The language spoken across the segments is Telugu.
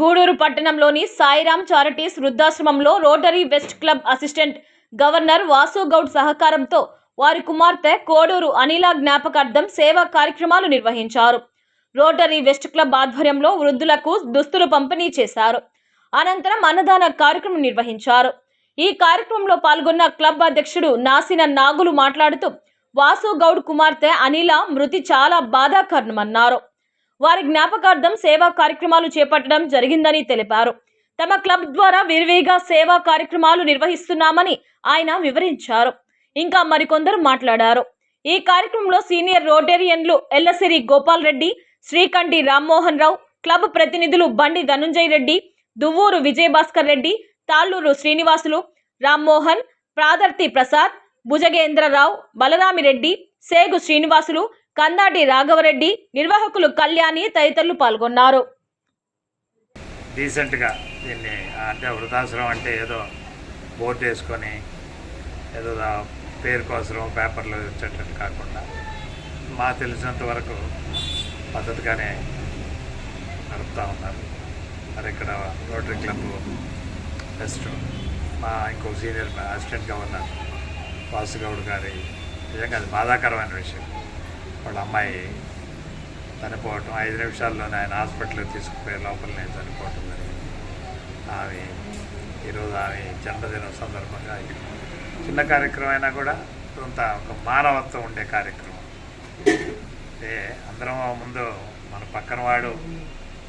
గూడూరు పట్టణంలోని సాయిరామ్ చారిటీస్ వృద్ధాశ్రమంలో rotary west club assistant governor Vasu Goud సహకారంతో వారి కుమార్తె కోడూరు అనిల జ్ఞాపకార్థం సేవా కార్యక్రమాలు నిర్వహించారు. రోటరీ వెస్ట్ క్లబ్ ఆధ్వర్యంలో వృద్ధులకు దుస్తులు పంపిణీ చేశారు. అనంతరం అన్నదాన కార్యక్రమం నిర్వహించారు. ఈ కార్యక్రమంలో పాల్గొన్న క్లబ్ అధ్యక్షుడు నాసిన నాగులు మాట్లాడుతూ వాసు గౌడ్ కుమార్తె అనిల మృతి చాలా బాధాకరణమన్నారు. వారి జ్ఞాపకార్థం సేవా కార్యక్రమాలు చేపట్టడం జరిగిందని తెలిపారు. తమ క్లబ్ ద్వారా విరివిగా సేవా కార్యక్రమాలు నిర్వహిస్తున్నామని ఆయన వివరించారు. ఇంకా మరికొందరు మాట్లాడారు. ఈ కార్యక్రమంలో సీనియర్ రోటేరియన్లు ఎల్లసిరి గోపాల్ రెడ్డి శ్రీకంఠి రామ్మోహన్ రావు క్లబ్ ప్రతినిధులు బండి ధనుంజయ్ రెడ్డి దువ్వూరు విజయభాస్కర్ రెడ్డి తాళ్ళూరు శ్రీనివాసులు రామ్మోహన్ ప్రాదర్తి ప్రసాద్ భుజగేంద్రరావు బలరామిరెడ్డి సేగు శ్రీనివాసులు కందాటి రాఘవరెడ్డి నిర్వాహకులు కళ్యాణి తదితరులు పాల్గొన్నారు. డీసెంట్గా దీన్ని అంటే వృద్ధాశ్రమం అంటే ఏదో బోర్డు వేసుకొని ఏదో పేరు కోసం పేపర్లో వచ్చేటట్టు కాకుండా మా తెలిసినంత వరకు పద్ధతిగానే నడుపుతూ ఉన్నారు. మరి ఇక్కడ రోటరీ క్లబ్ బెస్ట్ మా ఇంకో సీనియర్ అసిస్టెంట్ గవర్నర్ వాసుగౌడ్ గారి నిజంగా అది బాధాకరమైన విషయం. వాళ్ళ అమ్మాయి చనిపోవటం. ఐదు నిమిషాల్లోనే ఆయన హాస్పిటల్కి తీసుకుపోయే లోపలనే చనిపోవటం జరిగింది. ఆమె ఈరోజు ఆమె జన్మదినం సందర్భంగా చిన్న కార్యక్రమం అయినా కూడా కొంత ఒక మానవత్వం ఉండే కార్యక్రమం. అంటే అందరం ముందు మన పక్కన వాడు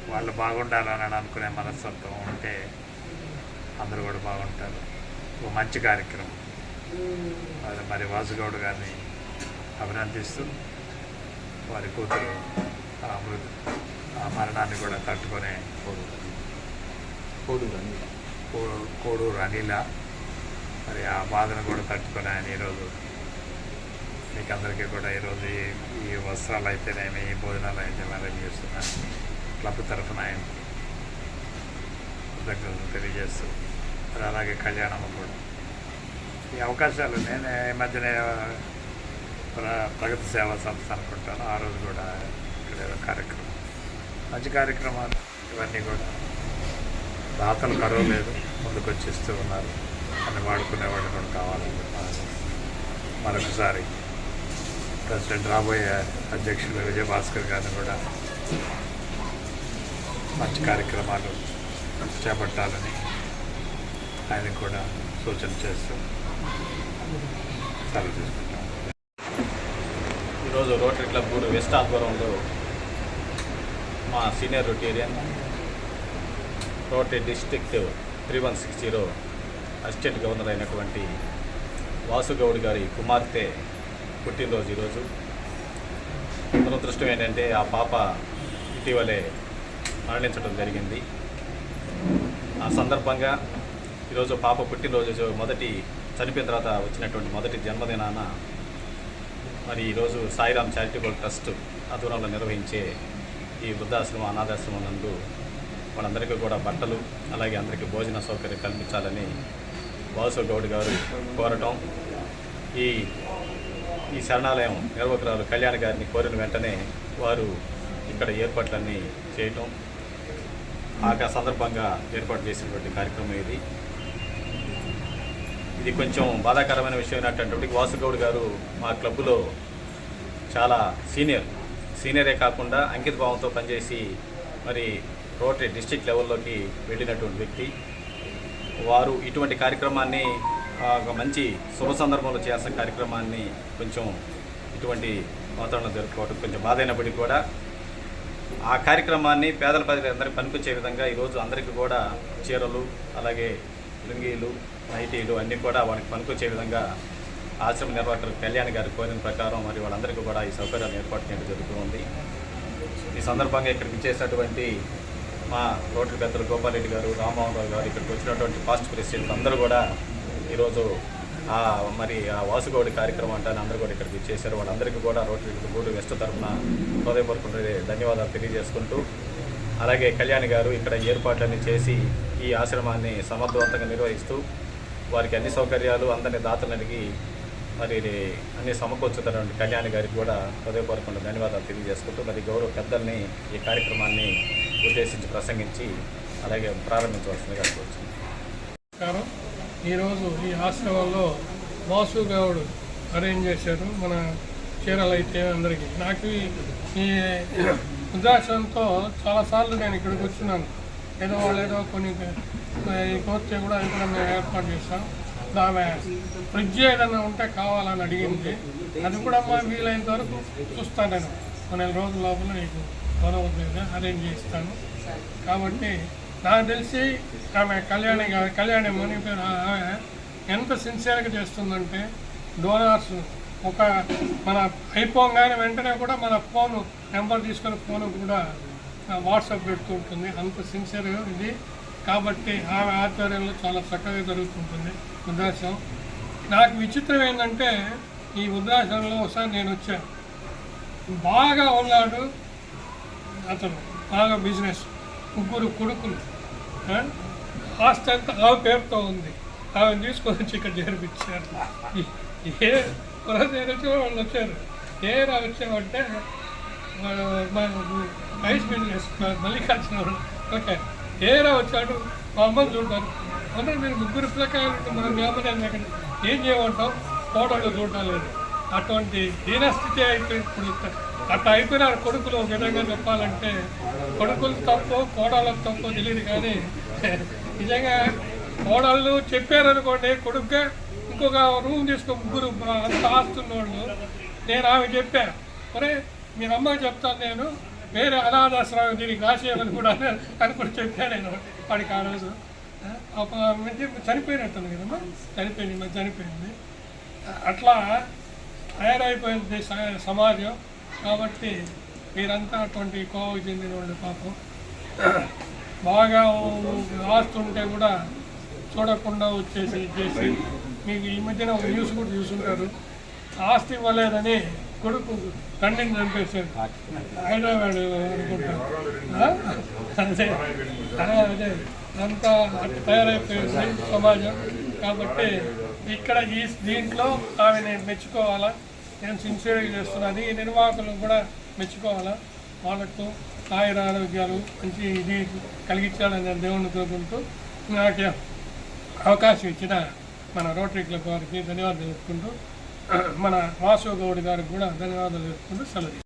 వాళ్ళు బాగుండాలని అనుకునే మనస్తత్వం ఉంటే అందరూ కూడా బాగుంటారు. ఒక మంచి కార్యక్రమం. అది మరి వాసుగౌడ్ గారిని అభినందిస్తూ వారి కూతురు ఆ మృతి ఆ మరణాన్ని కూడా తట్టుకునే కో- కోడూరు అనిల. మరి ఆ బాధను కూడా తట్టుకొని ఆయన ఈరోజు మీకు అందరికీ కూడా ఈరోజు ఈ ఈ వస్త్రాలు అయితేనేమి ఈ భోజనాలు అయితే అరేంజ్ చేస్తున్నాను క్లబ్ తరఫున ఆయన కృతజ్ఞతలు తెలియజేస్తూ మరి అలాగే కళ్యాణమ్మ కూడా. ఈ అవకాశాలు నేను ఈ మధ్యనే ప్ర ప్రగతి సేవా సంస్థ అనుకుంటాను. ఆ రోజు కూడా ఇక్కడ ఏదో కార్యక్రమం. మంచి కార్యక్రమాలు ఇవన్నీ కూడా. దాతలు కరువు లేదు ముందుకు వచ్చేస్తూ ఉన్నారు. అని వాడుకునే వాళ్ళు కూడా కావాలని మరొకసారి ప్రెసిడెంట్ రాబోయే అధ్యక్షులు విజయభాస్కర్ గారిని కూడా మంచి కార్యక్రమాలు చేపట్టాలని ఆయన కూడా సూచన చేస్తూ సెలవు తీసుకుంటాం ఈరోజు రోటరీ క్లబ్ గూడు వెస్ట్ ఆధ్వర్యంలో మా senior rotarian rotary district three one six zero assistant governor అయినటువంటి వాసుగౌడ్ గారి కుమార్తె పుట్టినరోజు ఈరోజు. దురదృష్టం ఏంటంటే ఆ పాప ఇటీవలే మరణించడం జరిగింది. ఆ సందర్భంగా ఈరోజు పాప పుట్టినరోజు మొదటి చనిపోయిన తర్వాత వచ్చినటువంటి మొదటి జన్మదినాన మరి ఈరోజు సాయిరామ్ చారిటబుల్ ట్రస్ట్ ఆధ్వర్యంలో నిర్వహించే ఈ వృద్ధాశ్రమం అనాథాశ్రమం నందు వాళ్ళందరికీ కూడా బట్టలు అలాగే అందరికీ భోజన సౌకర్యం కల్పించాలని వాసు గౌడ్ గారు కోరటం. ఈ ఈ శరణాలయం నిర్వాహకురాలు కళ్యాణ్ గారిని కోరిన వెంటనే వారు ఇక్కడ ఏర్పాట్లన్నీ చేయటం. ఆ సందర్భంగా ఏర్పాటు చేసినటువంటి కార్యక్రమం ఇది. ఇది కొంచెం బాధాకరమైన విషయం ఏంటంటే వాసుగౌడ్ గారు మా క్లబ్లో చాలా సీనియర్. సీనియరే కాకుండా అంకిత భావంతో పనిచేసి మరి రోటరీ డిస్టిక్ లెవెల్లోకి వెళ్ళినటువంటి వ్యక్తి. వారు ఇటువంటి కార్యక్రమాన్ని ఒక మంచి శుభ సందర్భంలో చేసిన కార్యక్రమాన్ని కొంచెం ఇటువంటి వాతావరణం జరుపుకోవడం కొంచెం బాధ అయినప్పటికీ కూడా ఆ కార్యక్రమాన్ని పేదల ప్రజలందరికీ పనికొచ్చే విధంగా ఈరోజు అందరికీ కూడా చీరలు అలాగే లుంగీలు నైటీలు అన్నీ కూడా వాళ్ళకి పనికొచ్చే విధంగా ఆశ్రమ నిర్వాహకులు కళ్యాణ్ గారి కోరిన ప్రకారం మరి వాళ్ళందరికీ కూడా ఈ సౌకర్యాలు ఏర్పాటు చేయడం జరుగుతుంది ఈ సందర్భంగా ఇక్కడికి చేసినటువంటి మా రోడ్ల పెద్దలు గోపాలరెడ్డి గారు రామ్మోహన్ రావు గారు ఇక్కడికి వచ్చినటువంటి పాస్ట్ ప్రెసిడెంట్ అందరూ కూడా ఈరోజు ఆ మరి ఆ వాసుగౌడి కార్యక్రమం అంటే అందరూ కూడా ఇక్కడికి చేశారు వాళ్ళందరికీ కూడా రోటరీ గూడు వెస్ట్ తరఫున హృదయపూర్వక ధన్యవాదాలు తెలియజేసుకుంటూ అలాగే కళ్యాణ్ గారు ఇక్కడ ఏర్పాట్లన్నీ చేసి ఈ ఆశ్రమాన్ని సమర్థవంతంగా నిర్వహిస్తూ వారికి అన్ని సౌకర్యాలు అందరినీ దాతలు అడిగి మరి అన్ని సమకూర్చుతున్నటువంటి కళ్యాణ్ గారికి కూడా హృదయపూర్వకంగా ధన్యవాదాలు తెలియజేసుకుంటూ మరి గౌరవ పెద్దల్ని ఈ కార్యక్రమాన్ని ఉద్దేశించి ప్రసంగించి అలాగే ప్రారంభించవలసిందిగా కోరుతుంది నమస్కారం. ఈరోజు ఈ ఆశ్రమంలో వాసు గౌడ్ అరేంజ్ చేశారు. మన చీరలు అయితే అందరికీ. నాకు ఈ ఉద్దేశంతో చాలాసార్లు నేను ఇక్కడికి వచ్చినాను. ఏదో వాళ్ళు ఏదో కొన్ని కోర్చే కూడా అది కూడా మేము ఏర్పాటు చేస్తాం ఆమె ఫ్రిడ్జ్ ఏదైనా ఉంటే కావాలని అడిగింది. అది కూడా మా వీలైనంత వరకు చూస్తాను నేను. కొన్ని నెల రోజుల లోపల నీకు గౌరవ అరేంజ్ చేస్తాను. కాబట్టి నాకు తెలిసి ఆమె కళ్యాణి కళ్యాణి మనీ పేరు ఆమె ఎంత సిన్సియర్గా చేస్తుందంటే డోనార్స్ ఒక మన అయిపోగానే వెంటనే కూడా మన ఫోన్ నెంబర్ తీసుకొని ఫోన్ కూడా వాట్సాప్ పెడుతుంటుంది అంత సిన్సియర్ ఇది. కాబట్టి ఆమె ఆధ్వర్యంలో చాలా చక్కగా జరుగుతుంటుంది వృద్ధాశ్రమం. నాకు విచిత్రం ఏంటంటే ఈ వృద్ధాశ్రమంలో ఒకసారి నేను వచ్చాను బాగా ఉన్నాడు అతను. బాగా బిజినెస్ ముగ్గురు కొడుకులు. ఆస్తి అంతా ఆమె పేరుతో ఉంది. ఆమె తీసుకొని వచ్చి ఇక్కడ చేర్పించారు. ఏ కులసేన వచ్చి వాళ్ళు వచ్చారు. ఏ రా వచ్చామంటే ఐస్ మా మల్లికార్జున వాళ్ళు. ఓకే. ఏరా వచ్చాడు మా అమ్మని చూడ్డానికి అందరూ మీరు ముగ్గురు పిల్లకాయలు ఉంటే మనం జ్ఞాపకం ఏం చేయమంటాం ఫోటోలు చూడటం లేదు. అటువంటి దీనస్థితి అయిపోయింది ఇప్పుడు అట్లా అయిపోయినారు కొడుకులు ఒక విధంగా చెప్పాలంటే కొడుకులు తప్పు కోడళ్ళకు తప్పు తెలియదు కానీ నిజంగా కోడళ్ళు చెప్పారనుకోండి కొడుకుగా ఇంకొక రూమ్ తీసుకో ముగ్గురు అంత ఆస్తున్నోళ్ళు నేను ఆమె చెప్పాను ఒరే మీ అమ్మకి చెప్తాను నేను వేరే అనాథాశ్రమం దీనికి రాసేయమని కూడా అనుకుని చెప్పాను నేను వాడికి ఆ రోజు. అప్పుడు చనిపోయినట్టుంది కదమ్మా? చనిపోయింది మరి చనిపోయింది. అట్లా తయారైపోయింది సమాజం. కాబట్టి మీరంతా అటువంటి కోవకు చెందిన వాళ్ళు పాపం. బాగా ఆస్తుంటే కూడా చూడకుండా వచ్చేసి చేసి మీకు ఈ మధ్యన ఒక న్యూస్ కూడా చూసుంటారు. ఆస్తి ఇవ్వలేదని కొడుకు తండ్రిని చంపేశారు హైదరాబాద్ అనుకుంటారు అదే అదే. అంతా తయారైపోయింది సమాజం. కాబట్టి ఇక్కడ ఈ దీంట్లో ఆమె నేను మెచ్చుకోవాలా? నేను సిన్సియర్గా చేస్తున్నాను. ఈ నిర్వాహకులు కూడా మెచ్చుకోవాలా? వాళ్ళకు ఆయుర ఆరోగ్యాలు మంచి ఇది కలిగించాలని నేను దేవుణ్ణి కోరుకుంటూ నాకు అవకాశం ఇచ్చిన మన రోటరీ క్లబ్ వారికి ధన్యవాదాలు చెప్పుకుంటూ మన వాసు గౌడ్ గారికి కూడా ధన్యవాదాలు చెప్పుకుంటూ సెలవు